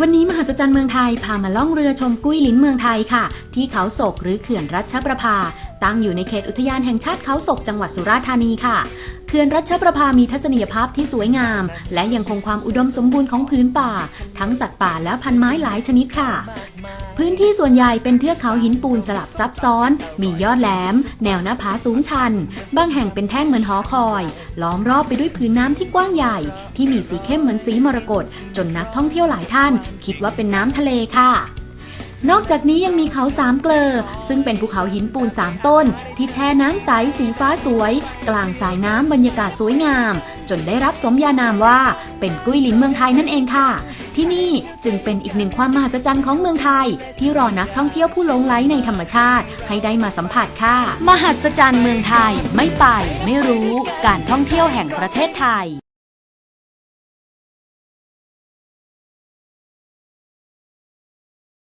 วันนี้มหัศจรรย์เมืองไทยพามาล่องเรือชมกุ้ยลิ้นเมืองไทยค่ะ ที่เขาโศกหรือเขื่อนรัชประภา ตั้งอยู่ในเขตอุทยานแห่งชาติเขาศกจังหวัดสุราษฎร์ธานีค่ะเขื่อนรัชประภามีทัศนียภาพที่สวยงาม และยังคงความอุดมสมบูรณ์ของพื้นป่า ทั้งสัตว์ป่าและพันไม้หลายชนิดค่ะ พื้นที่ส่วนใหญ่เป็นเทือกเขาหินปูนสลับซับซ้อน มียอดแหลม แนวหน้าผาสูงชัน บางแห่งเป็นแท่งเหมือนหอคอย ล้อมรอบไปด้วยพื้นน้ำที่กว้างใหญ่ ที่มีสีเข้มเหมือนสีมรกตจนนักท่องเที่ยวหลายท่าน คิดว่าเป็นน้ำทะเลค่ะ นอกจากนี้ยังมีเขาสามเกลอ ซึ่งเป็นภูเขาหินปูนสามต้น ที่แช่น้ำใสสีฟ้าสวย กลางสายน้ำบรรยากาศสวยงาม จนได้รับสมญานามว่าเป็นกุ้ยลินเมืองไทยนั่นเองค่ะ ที่นี่จึงเป็นอีกหนึ่งความมหัศจรรย์ของเมืองไทย ที่รอนักท่องเที่ยวผู้หลงไหลในธรรมชาติ ให้ได้มาสัมผัสค่ะ มหัศจรรย์เมืองไทยไม่ไป ไม่รู้ การท่องเที่ยวแห่งประเทศไทย